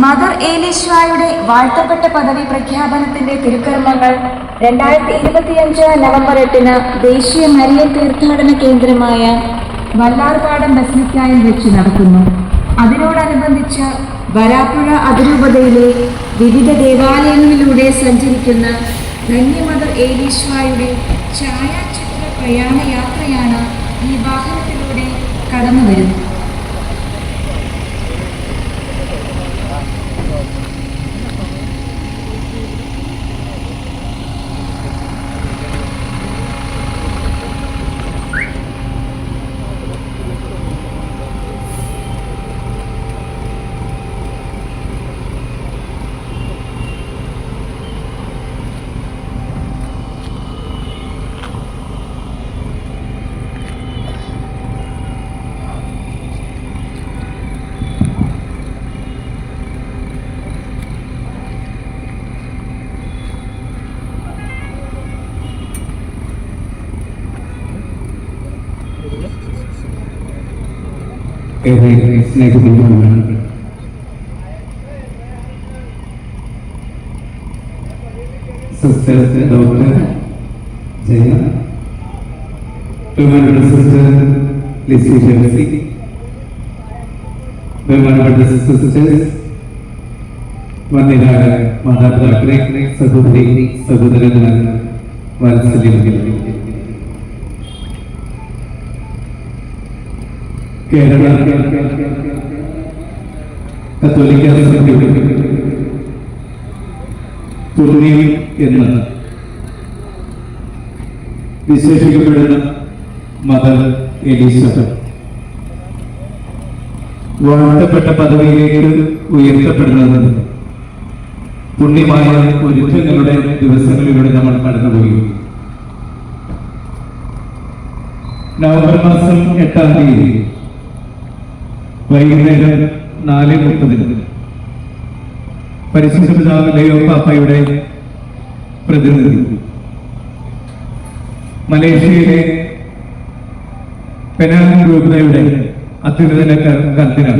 Mother ഏലിശ്വായുടെ വാഴ്ത്തപ്പെട്ട പദവി പ്രഖ്യാപനത്തിന്റെ തിരുക്കർമ്മങ്ങൾ രണ്ടായിരത്തി ഇരുപത്തിയഞ്ച് നവംബർ എട്ടിന് ദേശീയ മരിയ തീർത്ഥാടന കേന്ദ്രമായ വല്ലാർപാടം ബസ്മിക്കായം വെച്ച് നടക്കുന്നു. അതിനോടനുബന്ധിച്ച് വരാപ്പുഴ അതിരൂപതയിലെ വിവിധ ദേവാലയങ്ങളിലൂടെ സഞ്ചരിക്കുന്ന ധന്യമദർ ഏലീശ്വായുടെ ഛായാചിത്ര പ്രയാണ യാത്രയാണ് ഈ വാഹനത്തിലൂടെ കടന്നു വരുന്നത് ഏറെ സ്നേഹബന്ധമാണ് സിസ്റ്റർ ഡോക്ടർ ജയ ബഹുമാനപ്പെട്ട സിസ്റ്റർ ലിസി ജെർസി ബഹുമാനപ്പെട്ട സിസ്റ്റേഴ്സ് വന്നിരായ മാതാപിതാക്കളെ സഹോദരി സഹോദരന്മാർ വാത്സല്യം കേരള കത്തോലിക്ക സഭയുടെ പുണ്യം എന്ന് വിശേഷിക്കപ്പെടുന്ന മദർ എലിസബത്ത്. വാഴ്ത്തപ്പെട്ട പദവിയിലേക്ക് ഉയർത്തപ്പെടുന്നത് പുണ്യമായ ഒരുക്കങ്ങളുടെ ദിവസങ്ങളിലൂടെ നമ്മൾ കടന്നുപോയി. നവംബർ മാസം എട്ടാം തീയതി വൈകുന്നേരം നാല് മുപ്പതിന്. പരിശുദ്ധ പിതാവ് ലയോ പാപ്പയുടെ പ്രതിനിധി. മലേഷ്യയിലെ പെനാങ് രൂപതയുടെ അത്യുന്നത കർദിനാൾ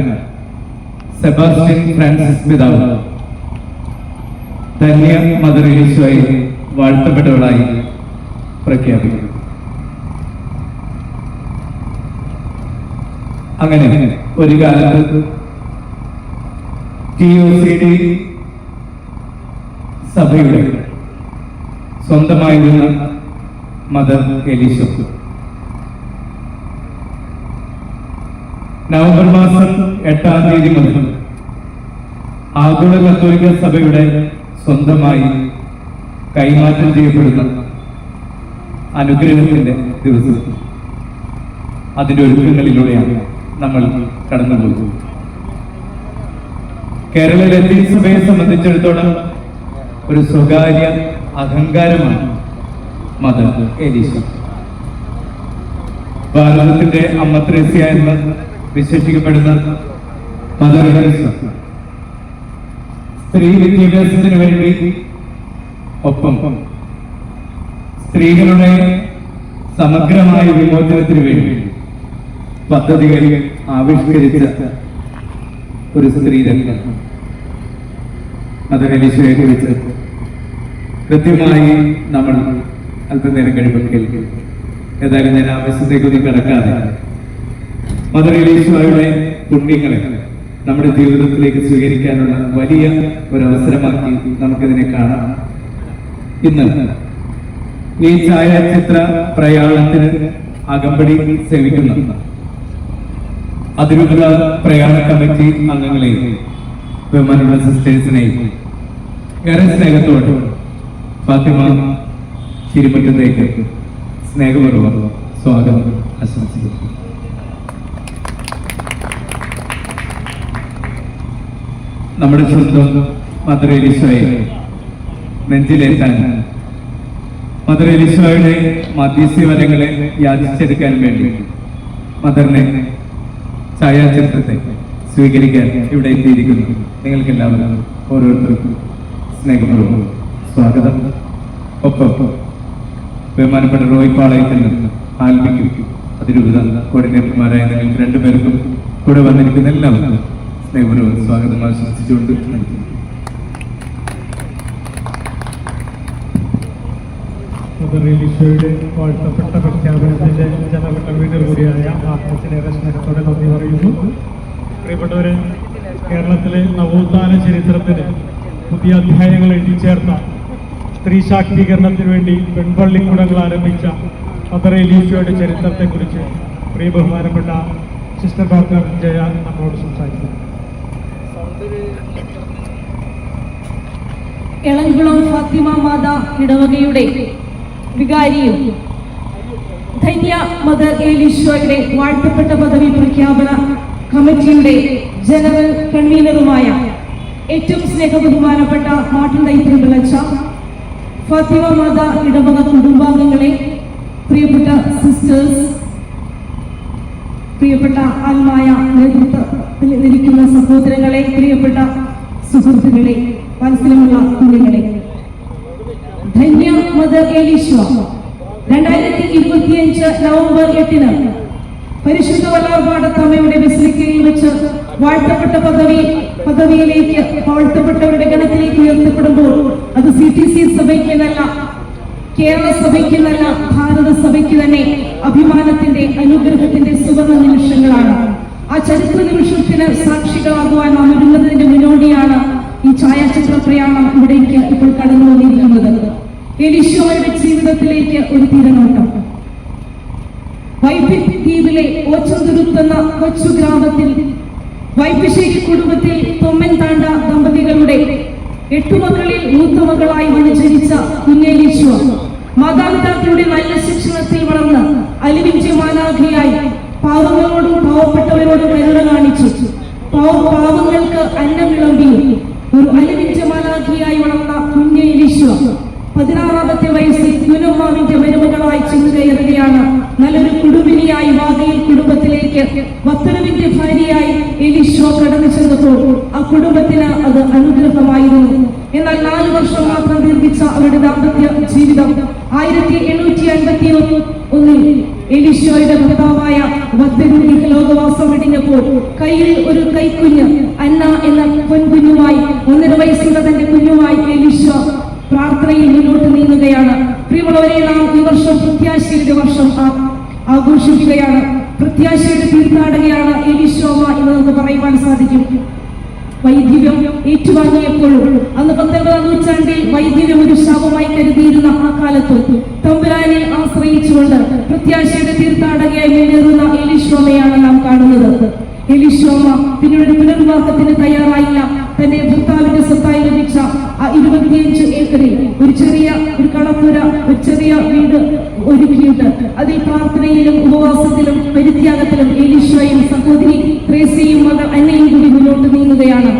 സെബാസ്റ്റ്യൻ ഫ്രാൻസിസ് പിതാവ്. ധന്യ മദർ യേശുവായി വാഴ്ത്തപ്പെട്ടവളായി പ്രഖ്യാപിക്കുന്നു. അങ്ങനെ ഒരു കാലത്ത് ടി ഒ സി ഡി സഭയുടെ സ്വന്തമായിരുന്ന മദർ എലിസബത്ത്. നവംബർ മാസം എട്ടാം തീയതി മുതൽ ആഗോള കത്തോലിക്ക സഭയുടെ സ്വന്തമായി കൈമാറ്റം ചെയ്യപ്പെടുന്ന അനുഗ്രഹത്തിന്റെ ദിവസം. അതിന്റെ ഒരുക്കങ്ങളിലൂടെയാണ് നമ്മൾ കടന്നുപോകുന്നത് കേരള ലത്തീൻ സഭയെ സംബന്ധിച്ചിടത്തോളം ഒരു സ്വകാര്യ അഹങ്കാരമാണ് മദർ എലീസ. ഭാരതത്തിന്റെ അമ്മ ത്രേസ്യ എന്ന് വിശേഷിക്കപ്പെടുന്ന മദർ എലീസ. സ്ത്രീ വിദ്യാഭ്യാസത്തിന് വേണ്ടി ഒപ്പം സ്ത്രീകളുടെ സമഗ്രമായ വിമോചനത്തിന് വേണ്ടി പദ്ധതികൾ ആവിഷ്കരിച്ച ഒരു സ്ത്രീരംഗം അതിനെ ശേഖരിച്ച് കൃത്യമായി നമ്മൾ അല്പനേരം കഴിയുമ്പോൾ കേൾക്കും ഏതായാലും ഞാൻ ആവശ്യത്തേക്കൊന്നും കിടക്കാതെ മദർ പുണ്യങ്ങളെ നമ്മുടെ ജീവിതത്തിലേക്ക് സ്വീകരിക്കാനുള്ള വലിയ ഒരു അവസരമാക്കി നമുക്കിതിനെ കാണാം. ഇന്ന് ഈ ഛായാചിത്ര പ്രയാണത്തിന് അകമ്പടി സേവിക്കുന്ന. അതിരൂപത പ്രയാണ കമ്മിറ്റി അംഗങ്ങളെ ബഹുമാനുള്ള സിസ്റ്റേഴ്സിനെ ഏറെ സ്നേഹത്തോട് ഫാത്തിമ തിരുമുറ്റത്തേക്ക് സ്നേഹപൂർവം സ്വാഗതം ആശംസിക്കുന്നു. നമ്മുടെ സ്വന്തം മധുരേശ്വയെ നെഞ്ചിലേറ്റാൻ മദർ എലിസയുടെ മധ്യസ്ഥ വരങ്ങളെ യാചിച്ചെടുക്കാൻ വേണ്ടി മദറിനെ ഛായാചിത്രത്തെ സ്വീകരിക്കാൻ ഇവിടെ എത്തിയിരിക്കുന്നു. നിങ്ങൾക്ക് എല്ലാവരും ഓരോരുത്തർക്കും സ്നേഹപൂർവം സ്വാഗതം. ഒപ്പം ബഹുമാനപ്പെട്ട റോയ് പാളയത്തിൽ നിന്ന് ആൽബിക്കും അതിരൂപത കോർഡിനേറ്റർമാരായ നിങ്ങൾക്ക് രണ്ടുപേർക്കും കൂടെ വന്നിരിക്കുന്ന എല്ലാവർക്കും സ്നേഹപൂർവം സ്വാഗതം ആശംസിച്ചുകൊണ്ട് നിർത്തുന്നു. ഈശോയുടെ വാഴ്ത്തപ്പെട്ട വീടുകൾ കൂടിയായ ആത്മത്തിലേറെ സ്നേഹത്തോടെ നന്ദി പറയുന്നു പ്രിയപ്പെട്ടവരെ കേരളത്തിലെ നവോത്ഥാന ചരിത്രത്തിന് പുതിയ അധ്യായങ്ങൾ എഴുതി ചേർത്ത സ്ത്രീ ശാക്തീകരണത്തിന് വേണ്ടി പെൺപള്ളിക്കൂടങ്ങൾ ആരംഭിച്ച എലീശോയുടെ ചരിത്രത്തെക്കുറിച്ച് പ്രിയ ബഹുമാനപ്പെട്ട സിസ്റ്റർ ഡോക്ടർ ജയ നമ്മളോട് സംസാരിക്കുന്നു ഇളങ്കുളം ഫാത്തിമ മാതാ ഇടവകയുടെ വികാരിയും ധന്യ മദർ ഏലിശോയുടെ വാഴ്ത്തപ്പെട്ട പദവി പ്രഖ്യാപന കമ്മിറ്റിയുടെ ജനറൽ കൺവീനറുമായ ഏറ്റവും സ്നേഹബഹുമാനപ്പെട്ട മാട്ടിൻ ദൈത്രി വിളച്ച ഫാത്തിമ മാത ഇടവക കുടുംബാംഗങ്ങളെ പ്രിയപ്പെട്ട സിസ്റ്റേഴ്സ് പ്രിയപ്പെട്ട ആത്മായ നേതൃത്വത്തിൽ നിൽക്കുന്ന സഹോദരങ്ങളെ പ്രിയപ്പെട്ട സുഹൃത്തുക്കളെ മനസ്സിലുമുള്ള കുഞ്ഞുങ്ങളെ. ധന്യ മദർ ഏലീശ്വ രണ്ടായിരത്തി ഇരുപത്തിയഞ്ച് നവംബർ എട്ടിന് പരിശുദ്ധ വല്ലാർപാടത്തമ്മയുടെ ബസിലിക്കയിൽ വെച്ച് വാഴ്ത്തപ്പെട്ട പദവി പദവിയിലേക്ക് വാഴ്ത്തപ്പെട്ടവരുടെ ഗണത്തിലേക്ക് ഉയർത്തപ്പെടുമ്പോൾ അത് സി ടി സി സഭയ്ക്ക് എന്നല്ല കേരള സഭയ്ക്ക് എന്നല്ല ഭാരത സഭയ്ക്ക് തന്നെ അഭിമാനത്തിന്റെ അനുഗ്രഹത്തിന്റെ സുവർണ നിമിഷങ്ങളാണ്. ആ ചരിത്ര നിമിഷത്തിന് സാക്ഷികളാകുവാൻ നാം ഒരുങ്ങുന്നതിന്റെ മുന്നോടിയാണ് ഛായാചിത്ര പ്രയാണം ഇവിടേക്ക് ഇപ്പോൾ കടന്നു വന്നിരിക്കുന്നത് എലിശോയുടെ ജീവിതത്തിലേക്ക് ഒരു തിരനോട്ടം. വൈപ്പിൻ ദ്വീപിലെ ഓച്ചുതിരുത്തുന്ന കൊച്ചു ഗ്രാമത്തിൽ വൈപ്പിശ്ശേരി കുടുംബത്തിൽ തൊമ്മൻ താണ്ട ദമ്പതികളുടെ എട്ടു മക്കളിൽ മൂത്ത മകളായി വന്ന് ജനിച്ച മാതാപിതാക്കളുടെ നല്ല ശിക്ഷണത്തിൽ വളർന്ന് അലിവിഞ്ചി മാനാഖിയായി പാവങ്ങളോടും പാവപ്പെട്ടവരോടും കരുണ കാണിച്ചു. പാവ- പാവങ്ങൾക്ക് അന്നം വിളമ്പി ഒരു അലിവിഞ്ച മാനാഖിയായി വളർന്ന വിശ്വ. പതിനാറാമത്തെ വയസ്സിൽ കുനുമാവിന്റെ മരുമകളായി ചെന്നു കയറുകയാണ് നല്ലൊരു കുടുംബിനിയായി വാകയിൽ കുടുംബത്തിലേക്ക് വത്തലവിന്റെ ഭാര്യയായി എലിശോ കടന്നു ചെന്നപ്പോൾ ആ കുടുംബത്തിന് അത് അനുഗ്രഹമായിരുന്നു. എന്നാൽ നാല് വർഷം മാത്രം ദീർഘിച്ച അവരുടെ ദാമ്പത്യ ജീവിതം ആയിരത്തി എണ്ണൂറ്റി അൻപത്തി ഒന്നിൽ എലിശോയുടെ ഭർത്താവായ ഭക്തരുടെ ലോകവാസം വെടിഞ്ഞപ്പോൾ കയ്യിൽ ഒരു കൈക്കുഞ്ഞ് അന്ന എന്ന പൊൻകുഞ്ഞുമായി ഒന്നര വയസ്സുള്ള തന്റെ കുഞ്ഞുമായി എലിശോ പ്രാർത്ഥനയിൽ മുന്നോട്ട് നീങ്ങുകയാണ്. പ്രിയമുള്ളവരെ നാം ഈ വർഷം പ്രത്യാശയുടെ വർഷം ആഘോഷിക്കുകയാണ്. പ്രത്യാശയുടെ തീർത്ഥാടകയാണ് എലിശോമ എന്ന് നമുക്ക് പറയുവാൻ സാധിക്കും. വൈദ്യുതം ഏറ്റുവാങ്ങിയപ്പോഴും അന്ന് പത്തൊൻപതാം നൂറ്റാണ്ടിൽ വൈദ്യം ഒരു ശാപമായി കരുതിയിരുന്ന ആ കാലത്ത് തമ്പുരാനെ ആശ്രയിച്ചുകൊണ്ട് പ്രത്യാശയുടെ തീർത്ഥാടകയായി മുന്നേറുന്ന എലിശോമയാണ് നാം കാണുന്നത്. എലിശോമ പിന്നീട് പുനർവാസത്തിന് തയ്യാറായില്ല. തന്റെ ഭർത്താവിന്റെ സ്വത്തായി ലഭിച്ച ആ ഇരുപത്തിയഞ്ച് ഏക്കറിൽ ഒരു ചെറിയ ഒരു കളപ്പുര ഒരു ചെറിയ വീട് ഒരുക്കിയിട്ട് അതിൽ പ്രാർത്ഥനയിലും ഉപവാസത്തിലും പരിത്യാഗത്തിലും എലിശോയും സഹോദരി ത്രേസയും മകൾ അന്നയും കൂടി മുന്നോട്ട് നീങ്ങുകയാണ്.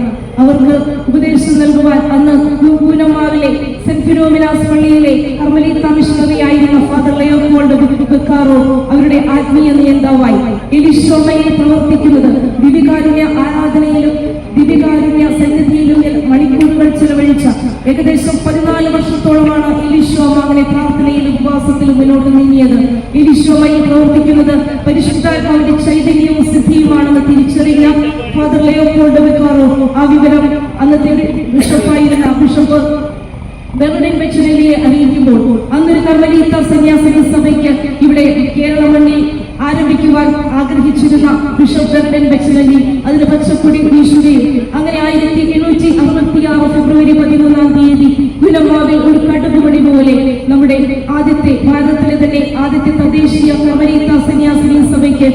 അവർക്ക് ഉപദേശം നൽകുവാൻ അന്ന് പൂനമാവിലെ സെന്റ് ഫിനോമിനാസ് പള്ളിയിലെ കർമ്മലീത്ത മിഷണറി ആയിരുന്ന ഫാദർ ലയോപോൾഡ് ബെക്കാറോ അവരുടെ ആത്മീയ നിയന്താവായി. എലിശോമയിൽ പ്രവർത്തിക്കുന്നത് ദിവികാരുണ്യ ആരാധനയിലും ദിവികാരുണ്യ സന്നിധിയിലും മണിക്കൂറുകൾ ചെലവഴിച്ച ഏകദേശം പതിനാല് വർഷത്തോളമാണ് എലിശോമ അങ്ങനെ പ്രാർത്ഥനയിലും ഉപവാസത്തിലും മുന്നോട്ട് നീങ്ങിയത്. എലിശോമയിൽ പ്രവർത്തിക്കുന്നത് പരിശുദ്ധാത്മാവിന്റെ ചൈതന്യവും സിദ്ധിയുമാണെന്ന് തിരിച്ചറിഞ്ഞ ഫാദർ ലയോപോൾഡ് ബെക്കാറോ ആ അന്നത്തെ ബിഷപ്പായിരുന്ന ബിഷപ്പ് ബെർലിൻ വെച്ചുനെല്ലിയെ അറിയിക്കുമ്പോൾ അന്നൊരു കർമ്മലീത്ത സന്യാസിനി സഭയ്ക്ക് ഇവിടെ കേരള മണ്ണിൽ ആരംഭിക്കുവാൻ ആഗ്രഹിച്ചിരുന്ന ബിഷപ്പ് ബെർലിൻ വെച്ചുനെല്ലി അതിന് പച്ചക്കൊടി വീശുകയും അങ്ങനെ ആയിരത്തി എണ്ണൂറ്റി അറുപത്തി ആറ് ഫെബ്രുവരി പതിമൂന്നാം തീയതി ഗുലമാവിൽ ഒരു കടുകുമണി പോലെ നമ്മുടെ ആദ്യത്തെ ഭാരതത്തിലെ തന്നെ ആദ്യത്തെ തദ്ദേശീയ കർമ്മലീത്ത സന്യാസിനി സഭയ്ക്ക്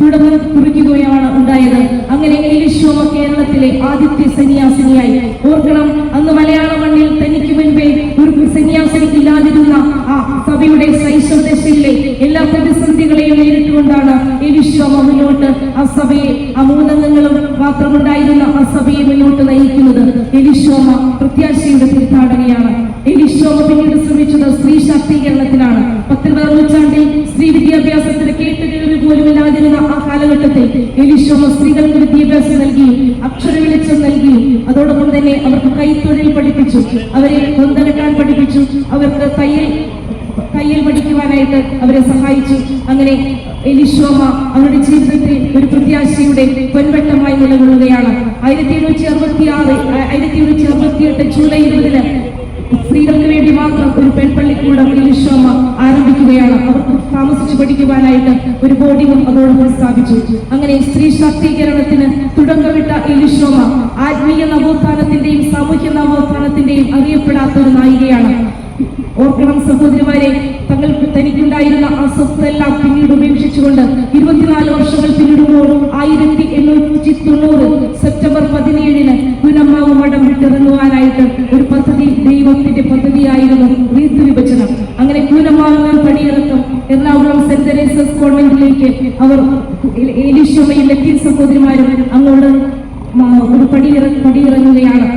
തുടങ്ങി കുറിക്കുകയാണ് ഉണ്ടായത്. അങ്ങനെ ഏലിശോമ കേരളത്തിലെ ആദ്യത്തെ സന്യാസിനിയായി. ഓർക്കണം അന്ന് മലയാള മണ്ണിൽ തനിക്ക് മുൻപേ ഒരു സന്യാസിനി ഇല്ലാതിരുന്ന ആ സഭയുടെ ശൈശവദശയിലെ എല്ലാ പ്രതിസന്ധികളെയും നേരിട്ടുകൊണ്ടാണ് ഏലിശോമ മുന്നോട്ട് ആ സഭയെ ആ മൂന്നംഗങ്ങളും മാത്രമുണ്ടായിരുന്ന ആ സഭയെ മുന്നോട്ട് നയിക്കുന്നത്. എലിശോമ പ്രത്യാശയുടെ തീർത്ഥാടനയാണ് എലിശോമ പിന്നീട് ശ്രമിച്ചത് സ്ത്രീ ശാക്തീകരണത്തിലാണ് പത്തൊൻപതാം നൂറ്റാണ്ടിൽ സ്ത്രീ വിദ്യാഭ്യാസത്തിന് കേട്ടുകേൾവി പോലും ഇല്ലാതിരുന്ന ആ എലിശോമ സ്ത്രീകൾക്ക് വിദ്യാഭ്യാസം നൽകി അക്ഷര വെളിച്ചം നൽകി. അതോടൊപ്പം തന്നെ അവർക്ക് കൈത്തൊഴിൽ പഠിപ്പിച്ചു. അവരെ കൊന്തകെട്ടാൻ പഠിപ്പിച്ചു. അവർക്ക് തയ്യൽ തയ്യൽ പഠിക്കുവാനായിട്ട് അവരെ സഹായിച്ചു. അങ്ങനെ എലിശോമ അവരുടെ ജീവിതത്തിൽ ഒരു പ്രത്യാശയുടെ പൊൻവെട്ടമായി നിലകൊള്ളുകയാണ്. ആയിരത്തി എണ്ണൂറ്റി അറുപത്തി ആറ് ആയിരത്തി എണ്ണൂറ്റി അറുപത്തി എട്ട് ജൂലൈ ഇരുപതിന് സ്ത്രീകൾക്ക് വേണ്ടി മാത്രം ഒരു പെൺപള്ളിക്കൂടം എലിശോമ ആരംഭിക്കുകയാണ്. അവർക്ക് താമസിച്ചു പഠിക്കുവാനായിട്ട് ഒരു ബോർഡിംഗും അതോടൊപ്പം സ്ഥാപിച്ചു. അങ്ങനെ സ്ത്രീ ശാക്തീകരണത്തിന് തുടക്കമിട്ട എലിശോമ ആത്മീയ നവോത്ഥാനത്തിന്റെയും സാമൂഹ്യ നവോത്ഥാനത്തിന്റെയും അറിയപ്പെടാത്ത ഒരു നായികയാണ് ഓർക്കണം സഹോദരിമാരെ തങ്ങൾക്ക് തനിക്കുണ്ടായിരുന്ന ആ സ്വത്തെല്ലാം പിന്നീട് ഉപേക്ഷിച്ചുകൊണ്ട് ഇരുപത്തിനാല് വർഷങ്ങൾ പിന്നിടുമ്പോൾ ആയിരത്തി എണ്ണൂറ്റി തൊണ്ണൂറ് സെപ്റ്റംബർ പതിനേഴിന് പുനമ്മാവ് മഠം വിട്ടിറങ്ങുവാനായിട്ട് ഒരു പദ്ധതി ദൈവത്തിന്റെ പദ്ധതിയായിരുന്നു റീത്ത് വിഭജനം. അങ്ങനെ കൂനമ്മാവ് പണിയിറക്കം എറണാകുളം സെന്റ് തെരേസസ് കോൺവെന്റിലേക്ക് അവർ ഏലീശ്വമയും ലത്തീൻ സഹോദരിമാരും അങ്ങോട്ട് ഒരു പടിയിറ പടിയിറങ്ങുകയാണ്.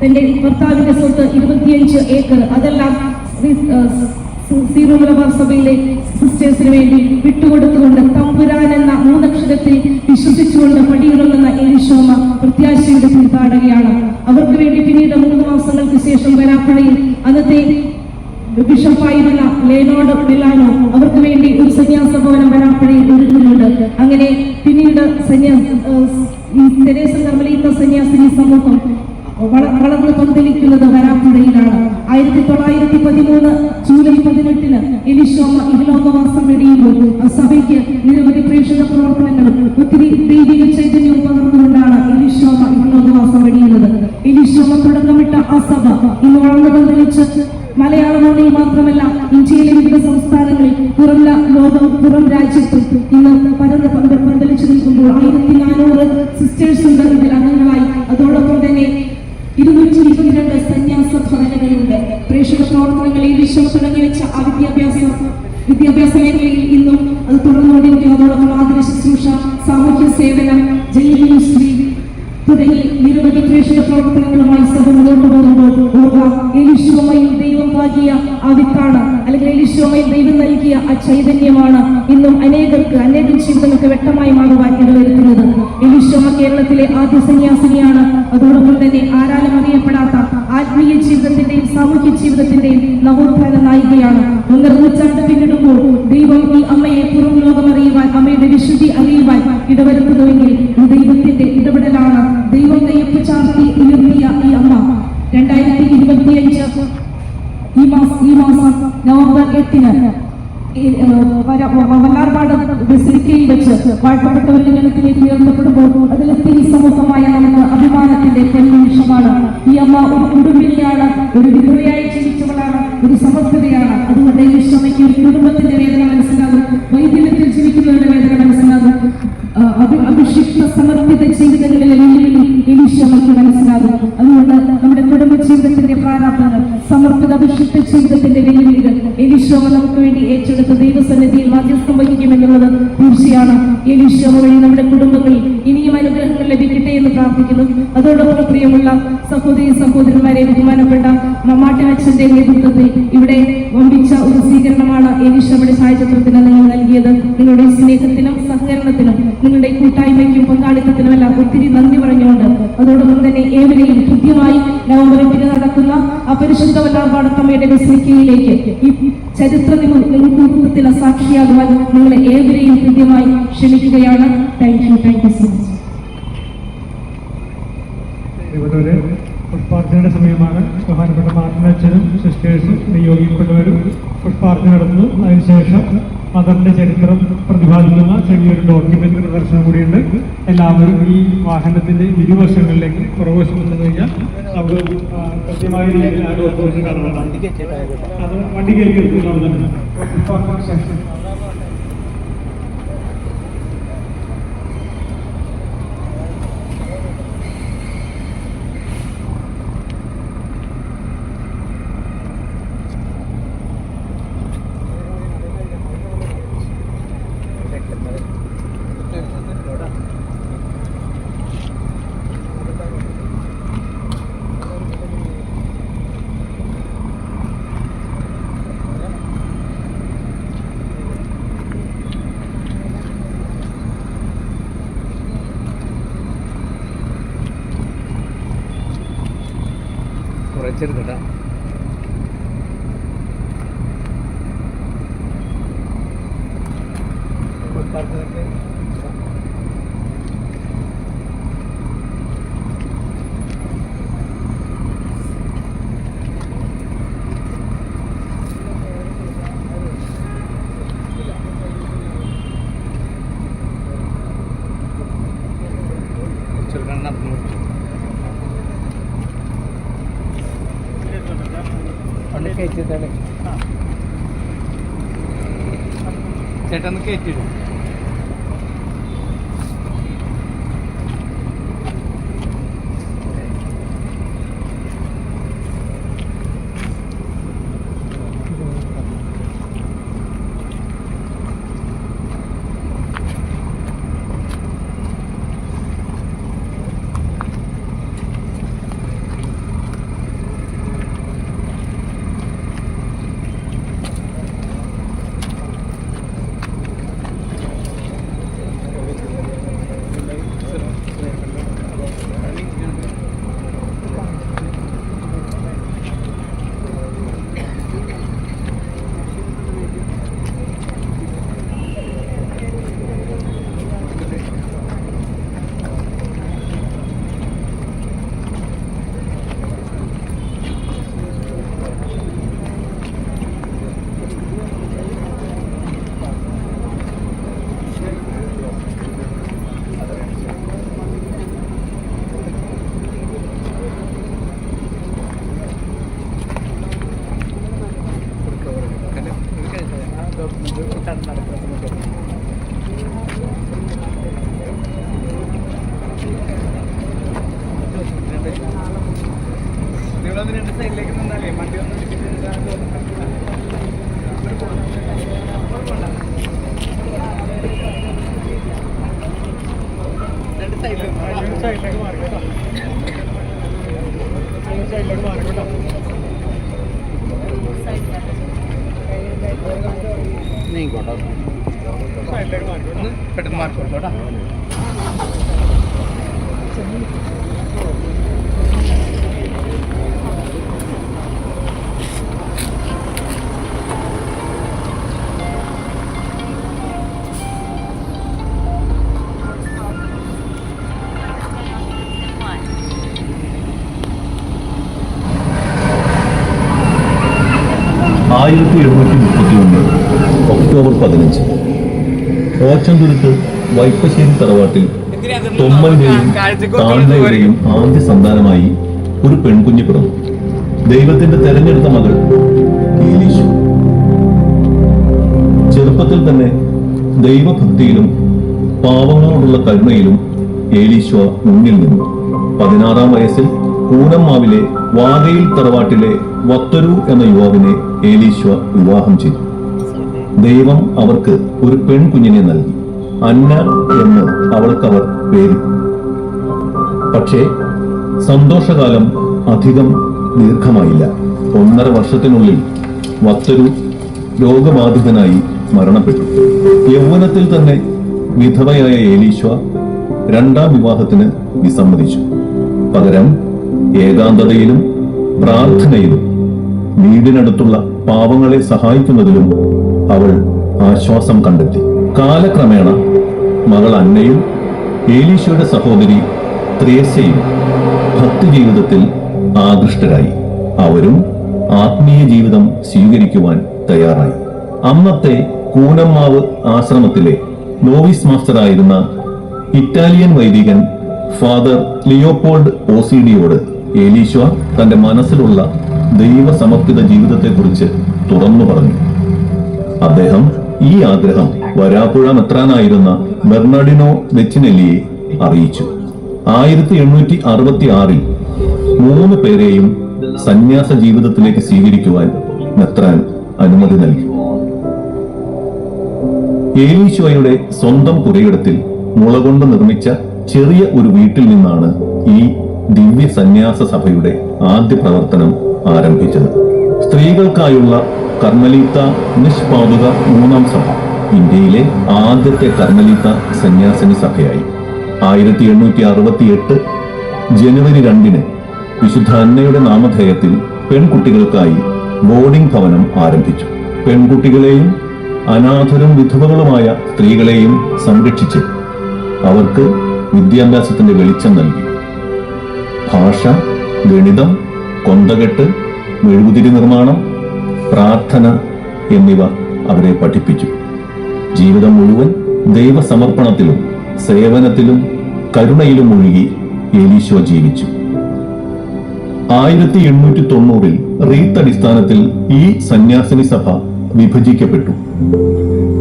തന്റെ ഭർത്താവിന്റെ സ്വത്ത് ഇരുപത്തിയഞ്ച് ഏക്കർ. അതെല്ലാം സീറോ മലബാർ സഭയിലെ സിസ്റ്റേഴ്സിന് വേണ്ടി വിട്ടുകൊടുത്തുകൊണ്ട് തമ്പുരാൻ എന്ന മൂന്നക്ഷരത്തിൽ വിശ്വസിച്ചുകൊണ്ട് പടിയിറങ്ങുന്ന എലിശോമ പ്രത്യാശയുടെ തീർത്ഥാടകയാണ് അവർക്ക് വേണ്ടി പിന്നീട് മൂന്ന് മാസങ്ങൾക്ക് ശേഷം വരാപ്പുഴയിൽ അന്നത്തെ ബിഷപ്പായിരുന്ന ലേനോഡ് മിലാനോ അവർക്ക് വേണ്ടി ഒരു സന്യാസ ഭവനം വരാപ്പുഴയിൽ ഒരുക്കുന്നുണ്ട് അങ്ങനെ പിന്നീട് സന്യാസ തെരേസ കർമ്മലീത്ത സന്യാസിനി സമൂഹം വള- വളർന്നു പന്തലിക്കുന്നത് വരാപ്പുഴയിലാണ്. ആയിരത്തി തൊള്ളായിരത്തി പതിമൂന്ന് ജൂലൈ പതിനെട്ടിന് എലിശോമ ഇഹലോകവാസം വെടിയുമ്പോൾ സഭയ്ക്ക് നിരവധി പ്രേക്ഷക പ്രവർത്തനങ്ങളും ഒത്തിരി ദൈവിക ചൈതന്യവും പകർന്നുകൊണ്ടാണ് എലിശോമ ഇഹലോകവാസം വെടിയുന്നത്. എലിശോമ തുടക്കമിട്ട ആ സഭ ഇന്ന് വളർന്നു പന്തലിച്ച് മലയാള മണ്ണിൽ മാത്രമല്ല ഇന്ത്യയിലെ വിവിധ സംസ്ഥാനങ്ങളിൽ പുറം ലോകം പുറം രാജ്യത്തും ഇന്ന് പരന്ന് പന്ത പന്തലിച്ചു നിൽക്കുമ്പോൾ ആയിരത്തി നാനൂറ് സിസ്റ്റേഴ്സ് ഉണ്ട് ഇതിൽ അംഗങ്ങളായി. അതോടൊപ്പം തന്നെ പ്രേക്ഷക പ്രവർത്തനങ്ങളിൽ വിശ്വം തുടങ്ങി വെച്ച ആ വിദ്യാഭ്യാസ വിദ്യാഭ്യാസ മേഖലയിൽ ഇന്നും അത് തുടർന്നുകൊണ്ടിരിക്കുന്നതോടൊപ്പം ആദര ശുശ്രൂഷ സാമൂഹ്യ സേവനം ജയിൽ മിനിസ്ട്രി തുടങ്ങി നിരവധി പ്രേക്ഷക പ്രവർത്തനങ്ങളുമായി സഹ മുന്നോട്ട് പോകുമ്പോൾ ദൈവം പാകിയ ആ വിത്താണ്. അല്ലെങ്കിൽ എലിശോമയിൽ ദൈവം നൽകിയ ആ ചൈതന്യമാണ് ഇന്നും അനേകർക്ക് അനേകം ജീവിതങ്ങൾക്ക് വ്യക്തമായി മാറുവാൻ ഇടവരുത്തുന്നത്. എലിശോമ കേരളത്തിലെ ആദ്യ സന്യാസിനിയാണ്. അതോടൊപ്പം തന്നെ ആരാലും അറിയപ്പെടാത്ത ആത്മീയ ജീവിതത്തിന്റെയും സാമൂഹ്യ ജീവിതത്തിന്റെയും നവോത്ഥാന നായികയാണ്. ഒന്നര നൂറ്റാണ്ട് പിന്നിടുമ്പോൾ ദൈവം ഈ അമ്മയെ പുറം ലോകം അറിയുവാൻ അമ്മയുടെ വിശുദ്ധി അറിയുവാൻ ഇടവരുത്തുന്നുവെങ്കിൽ ദൈവത്തിന്റെ ഇടപെടലാണ് ദൈവം നെയ്യപ്പ് ചാർത്തി ഉയർത്തിയ ഈ അമ്മ. രണ്ടായിരത്തി ഇരുപത്തിയഞ്ച് ഈ മാസം ഈ മാസം നവംബർ എട്ടിന് വല്ലാർപാട് ബസിലിക്കയിൽ വെച്ച് വാഴ്ത്തപ്പെട്ടവരുടെ ഗണത്തിലേക്ക് ഉയർത്തപ്പെടുമ്പോൾ അതിൽ സ്ത്രീ സമൂഹമായ നമുക്ക് അഭിമാനത്തിന്റെ പെൺനിമിഷമാണ് ഈ അമ്മ ഒരു കുടുംബിനിയാണ് ഒരു വിധവയായി ജീവിച്ചവളാണ് ഒരു സമർത്ഥതയാണ്. അതുകൊണ്ട് ഈ ക്ഷമയ്ക്ക് ഒരു കുടുംബത്തിന്റെ വേദന മനസ്സിലാകും വൈദ്യുതത്തിൽ ജീവിക്കുന്നവരുടെ വേദന മനസ്സിലാകും. അഭിഷിക്ത സമർപ്പിത ജീവിതങ്ങളിലെ വെല്ലുവിളി മനസ്സിലാകും. അതുകൊണ്ട് നമ്മുടെ കുടുംബ ജീവിതത്തിന്റെ പ്രാരാബ്ദങ്ങൾ സമർപ്പിത അഭിഷിക്ത ജീവിതത്തിന്റെ വെല്ലുവിളികൾ എലിശോമ നമുക്ക് വേണ്ടി ഏറ്റെടുത്ത ദൈവസന്നിധിയിൽ മധ്യസ്ഥം വഹിക്കുമെന്നുള്ളത് തീർച്ചയാണ്. എലിശോമ വഴി നമ്മുടെ കുടുംബങ്ങളിൽ ഇനിയും അനുഗ്രഹങ്ങൾ ലഭിക്കട്ടെ എന്ന് പ്രാർത്ഥിക്കുന്നു. അതോടൊപ്പം പ്രിയമുള്ള സഹോദരി സഹോദരന്മാരെ ബഹുമാനപ്പെട്ട മമ്മാട്ടിനച്ഛന്റെ നേതൃത്വത്തിൽ ഇവിടെ വമ്പിച്ച ഒരു സ്വീകരണമാണ് എലിശോമയുടെ ഛായാചിത്രത്തിന് നിങ്ങൾ നൽകിയത്. നിങ്ങളുടെ സ്നേഹത്തിനും സഹകരണത്തിനും നിങ്ങളുടെ കൂട്ടായ്മയ്ക്കും പങ്കാളിത്തത്തിനും എല്ലാം ഒത്തിരി നന്ദി പറഞ്ഞുകൊണ്ട് അതോടൊപ്പം തന്നെ ഏവരെയും കൃത്യമായി നവംബർ എട്ടിന് നടക്കുന്ന അപരിശുദ്ധ പരിശുദ്ധ വല്ലാർപാടത്തമ്മയുടെ ബസിലിക്കയിലേക്ക് ഈ ചരിത്ര നിമിത്തത്തിന് സാക്ഷിയാകുവാൻ നിങ്ങളെ ഏവരെയും കൃത്യമായി ക്ഷണിക്കുകയാണ്. Thank you thank you so much പുഷ്പാർച്ചനയുടെ സമയമാണ്. ബഹുമാനപ്പെട്ട മാർട്ടിനച്ഛനും സിസ്റ്റേഴ്സും നിയോഗിക്കപ്പെട്ടവരും പുഷ്പാർച്ചന നടത്തുന്നു. അതിനുശേഷം മദറിന്റെ ചരിത്രം പ്രതിപാദിക്കുന്ന ചെറിയൊരു ഡോക്യുമെന്റ് പ്രദർശനം കൂടിയുണ്ട്. എല്ലാവരും ഈ വാഹനത്തിന്റെ ഇരുവശങ്ങളിലേക്ക് പുറകുവശം വന്നു കഴിഞ്ഞാൽ നമുക്ക് കൃത്യമായ രീതിയിൽ ആ ഡോക്യുമെന്റ് കാണാനാണ് അത് വണ്ടി കയറി എടുക്കുന്നതാണ് ചെറുക്കണ്ണ ഒന്ന് കയറ്റിട്ടാണ് ചേട്ടാ ഒന്ന് കയറ്റിയിടും. നീങ്ങോട്ടോ പെട്ടെന്ന് മാറിക്കോട്ടോ പതിനഞ്ച്. ഓച്ചന്തുരുത്ത് വൈപ്പശ്ശേരി തറവാട്ടിൽ തൊമ്മലിന്റെയും താഴ്ന്നയുടെയും ആദ്യ സന്താനമായി ഒരു പെൺകുഞ്ഞു പിറന്നു. ദൈവത്തിന്റെ തെരഞ്ഞെടുത്ത മകൾ ചെറുപ്പത്തിൽ തന്നെ ദൈവഭക്തിയിലും പാവങ്ങളോടുള്ള കരുണയിലും ഏലീശ്വ മുന്നിൽ നിന്നു. പതിനാറാം വയസ്സിൽ കൂനമ്മാവിലെ വാകയിൽ തറവാട്ടിലെ വത്തരു എന്ന യുവാവിനെ ഏലീശ്വ വിവാഹം ചെയ്തു. ദൈവം അവർക്ക് ഒരു പെൺകുഞ്ഞിനെ നൽകി. അന്ന എന്ന് അവൾക്ക് അവർ പേരിട്ടു. പക്ഷേ സന്തോഷകാലം അധികം ദീർഘമായില്ല. ഒന്നര വർഷത്തിനുള്ളിൽ വത്തരു രോഗബാധിതനായി മരണപ്പെട്ടു. യൗവനത്തിൽ തന്നെ വിധവയായ ഏലീശ്വ രണ്ടാം വിവാഹത്തിന് വിസമ്മതിച്ചു. പകരം ഏകാന്തതയിലും പ്രാർത്ഥനയിലും വീടിനടുത്തുള്ള പാവങ്ങളെ സഹായിക്കുന്നതിലും അവൾ ആശ്വാസം കണ്ടെത്തി. കാലക്രമേണ മകൾ അന്നയും ഏലീശയുടെ സഹോദരി ത്രേസ്യയും ഭക്തി ജീവിതത്തിൽ ആകൃഷ്ടരായി. അവരും ആത്മീയ ജീവിതം സ്വീകരിക്കുവാൻ തയ്യാറായി. അന്നത്തെ കൂനമ്മാവ് ആശ്രമത്തിലെ നോവിസ് മാസ്റ്ററായിരുന്ന ഇറ്റാലിയൻ വൈദികൻ ഫാദർ ലിയോപോൾഡ് ഓസിഡിയോട് ഏലീശ്വ തന്റെ മനസ്സിലുള്ള ദൈവസമർപ്പിത ജീവിതത്തെക്കുറിച്ച് തുറന്നു പറഞ്ഞു. അദ്ദേഹം ഈ ആഗ്രഹം വരാപ്പുഴ മെത്രാനായിരുന്ന ബെർണാഡിനോ വെച്ചിനെല്ലിയെ അറിയിച്ചു. ആയിരത്തി എണ്ണൂറ്റി അറുപത്തി ആറിൽ മൂന്ന് പേരെയും സന്യാസ ജീവിതത്തിലേക്ക് സ്വീകരിക്കുവാൻ മെത്രാൻ അനുമതി നൽകി. ഏലീശോയുടെ സ്വന്തം പുരയിടത്തിൽ മുളകൊണ്ട് നിർമ്മിച്ച ചെറിയ ഒരു വീട്ടിൽ നിന്നാണ് ഈ ദിവ്യ സന്യാസ സഭയുടെ ആദ്യ പ്രവർത്തനം ആരംഭിച്ചത്. സ്ത്രീകൾക്കായുള്ള കർമ്മലീത്ത നിഷ്പാതുക മൂന്നാം സഭ ഇന്ത്യയിലെ ആദ്യത്തെ കർമ്മലീത്ത സന്യാസിനി സഭയായി. ആയിരത്തി എണ്ണൂറ്റി അറുപത്തി എട്ട് ജനുവരി രണ്ടിന് വിശുദ്ധ അന്നയുടെ നാമധേയത്തിൽ പെൺകുട്ടികൾക്കായി ബോർഡിംഗ് ഭവനം ആരംഭിച്ചു. പെൺകുട്ടികളെയും അനാഥരും വിധവകളുമായ സ്ത്രീകളെയും സംരക്ഷിച്ച് അവർക്ക് വിദ്യാഭ്യാസത്തിന്റെ വെളിച്ചം നൽകി. ഭാഷ ഗണിതം കൊന്തകെട്ട് മെഴുകുതിരി നിർമ്മാണം പ്രാർത്ഥന എന്നിവ അവരെ പഠിപ്പിച്ചു. ജീവിതം മുഴുവൻ ദൈവസമർപ്പണത്തിലും സേവനത്തിലും കരുണയിലും ഒഴുകി ഏലീശോ ജീവിച്ചു. ആയിരത്തി എണ്ണൂറ്റി തൊണ്ണൂറിൽ റീത്ത് അടിസ്ഥാനത്തിൽ ഈ സന്യാസിനി സഭ വിഭജിക്കപ്പെട്ടു.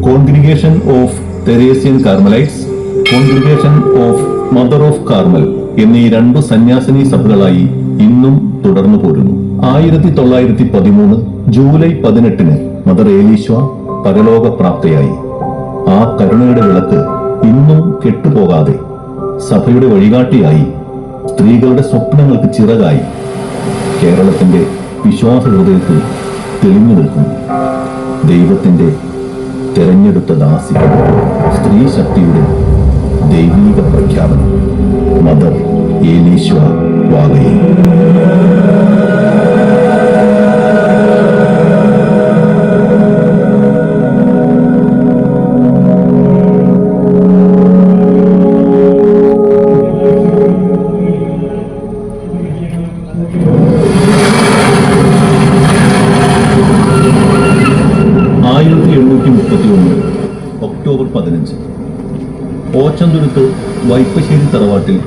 Congregation of Teresian Carmelites congregation of mother of Carmel എന്നീ രണ്ടു സന്യാസിനി സഭകളായി ഇന്നും തുടർന്നു പോരുന്നു. ആയിരത്തി തൊള്ളായിരത്തി പതിമൂന്ന് ജൂലൈ പതിനെട്ടിന് മദർ ഏലീശ്വ പരലോക പ്രാപ്തയായി ആ കരുണയുടെ വിളക്ക് ഇന്നും കെട്ടുപോകാതെ സഭയുടെ വഴികാട്ടിയായി. സ്ത്രീകളുടെ സ്വപ്നങ്ങൾക്ക് ചിറകായി. കേരളത്തിന്റെ വിശ്വാസ ഹൃദയത്തിൽ തെളിഞ്ഞു നിൽക്കുന്നു. ദൈവത്തിന്റെ തെരഞ്ഞെടുത്ത ദാസി സ്ത്രീ ശക്തിയുടെ ദൈവീക പ്രഖ്യാപനം. മദർ ഏലീശ്വ വാകയിൽ ആയിരത്തി ഒക്ടോബർ പതിനഞ്ച്. ഓച്ചന്തുരുത്ത് വൈപ്പശ്ശേരി തറവാട്ടിൽ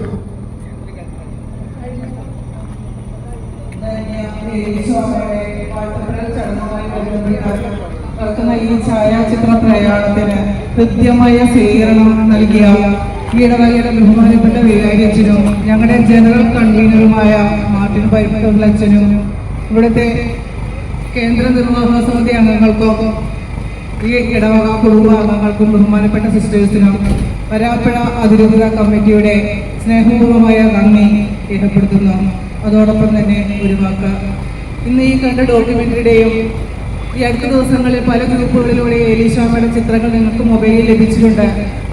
നടക്കുന്ന ഈ ഛായാചിത്ര പ്രയാണത്തിന് കൃത്യമായ സ്വീകരണം നൽകിയ ഈടവകയുടെ ബഹുമാനപ്പെട്ട വികാരിയച്ഛനും ഞങ്ങളുടെ ജനറൽ കൺവീനറുമായ മാർട്ടിൻ പൈപ്പിട്ടച്ചനും ഇവിടുത്തെ കേന്ദ്ര നിർവാഹക സമിതി അംഗങ്ങൾക്കും ഈ ഇടവക കുടുംബാംഗങ്ങൾക്കും ബഹുമാനപ്പെട്ട സിസ്റ്റേഴ്സിനും വരാപ്പുഴ അതിരൂപത കമ്മിറ്റിയുടെ സ്നേഹപൂർവമായ നന്ദി രേഖപ്പെടുത്തുന്നു. അതോടൊപ്പം തന്നെ ഒരു വാക്ക്. ഇന്ന് ഈ കണ്ട ഡോക്യുമെന്ററിയുടെയും ഈ അടുത്ത ദിവസങ്ങളിൽ പല ഗ്രൂപ്പുകളിലൂടെ എലീശാമയുടെ ചിത്രങ്ങൾ നിങ്ങൾക്ക് മൊബൈലിൽ ലഭിച്ചിട്ടുണ്ട്.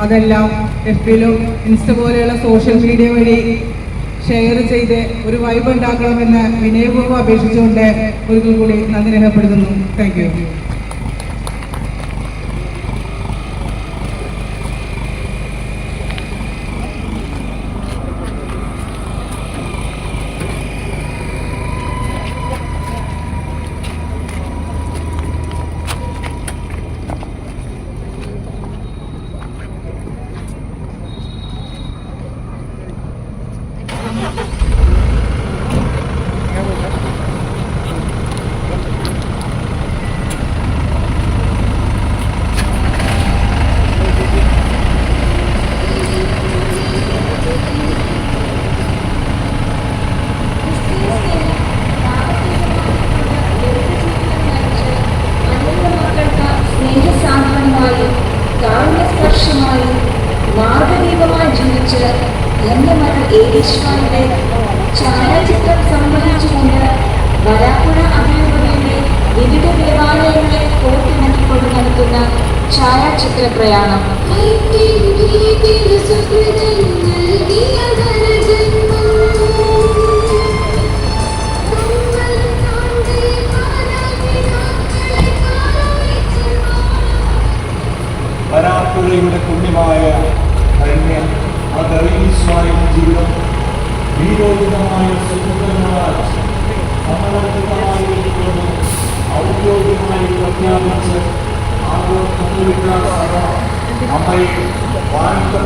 അതെല്ലാം എഫ് ബിയിലും ഇൻസ്റ്റ പോലെയുള്ള സോഷ്യൽ മീഡിയ വഴി ഷെയർ ചെയ്ത് ഒരു വൈബ് ഉണ്ടാക്കണമെന്ന് വിനയപൂർവം അപേക്ഷിച്ചുകൊണ്ട് ഒരിക്കൽ കൂടി നന്ദി രേഖപ്പെടുത്തുന്നു. താങ്ക് യു ധന്യമത ഏകീശ്വരന്റെ ഛായാചിത്രം സംവഹിച്ചുകൊണ്ട് വരാപ്പുഴ അഭിമുഖയുടെ വിവിധ ദേവാലയങ്ങളെ കോർത്തിണക്കിക്കൊണ്ട് നടത്തുന്ന ഛായാചിത്ര പ്രയാണം. വരാപ്പുഴയുടെ പുണ്യമായ അതറിയിസ്വായ ജീവിതം വീരോചിതമായ സുഹൃത്തുക്കളാൽ സമർപ്പിതമായിരിക്കുന്നു ഔദ്യോഗികമായി പ്രഖ്യാപിച്ച് ആഗോള കത്തോലിക്ക സഭ നമ്മെ വാഴ്ത്ത